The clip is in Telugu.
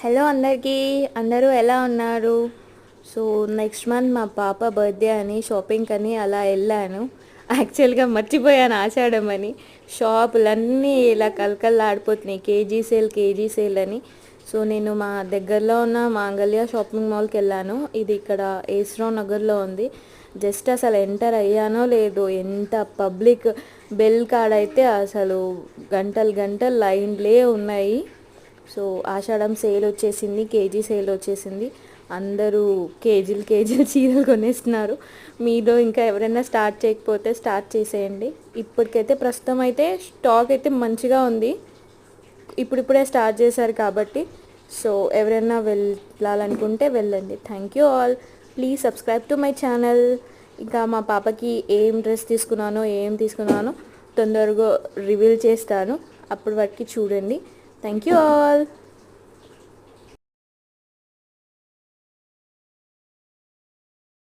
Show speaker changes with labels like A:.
A: హలో అందరికీ. అందరూ ఎలా ఉన్నారు? సో నెక్స్ట్ మంత్ మా పాప బర్త్డే అని షాపింగ్ అని అలా వెళ్ళాను. యాక్చువల్గా మర్చిపోయాను ఆషాఢం అని. షాపులన్నీ ఇలా కలకల్లాడిపోతున్నాయి కేజీ సేల్ కేజీ సేల్ అని. సో నేను మా దగ్గరలో ఉన్న మాంగళ్య షాపింగ్ మాల్కి వెళ్ళాను. ఇది ఇక్కడ ఏస్రావ్ నగర్లో ఉంది. జస్ట్ అసలు ఎంటర్ అయ్యానో లేదో ఎంత పబ్లిక్ బెల్ కాడ అయితే అసలు గంటలు గంటలు లైన్లే ఉన్నాయి. సో ఆషాఢం సేల్ వచ్చేసింది కేజీ సేల్ వచ్చేసింది. అందరూ కేజీలు కేజీలు చీరలు కొనేస్తున్నారు. మీలో ఇంకా ఎవరైనా స్టార్ట్ చేయకపోతే స్టార్ట్ చేసేయండి. ఇప్పటికైతే ప్రస్తుతం అయితే స్టాక్ అయితే మంచిగా ఉంది. ఇప్పుడిప్పుడే స్టార్ట్ చేశారు కాబట్టి. సో ఎవరైనా వెళ్ళాలనుకుంటే వెళ్ళండి. Thank you all please subscribe to my channel ఇంకా మా పాపకి ఏం డ్రెస్ తీసుకున్నానో ఏం తీసుకున్నానో తొందరగా రివీల్ చేస్తాను. అప్పటి వరకు చూడండి. Thank you all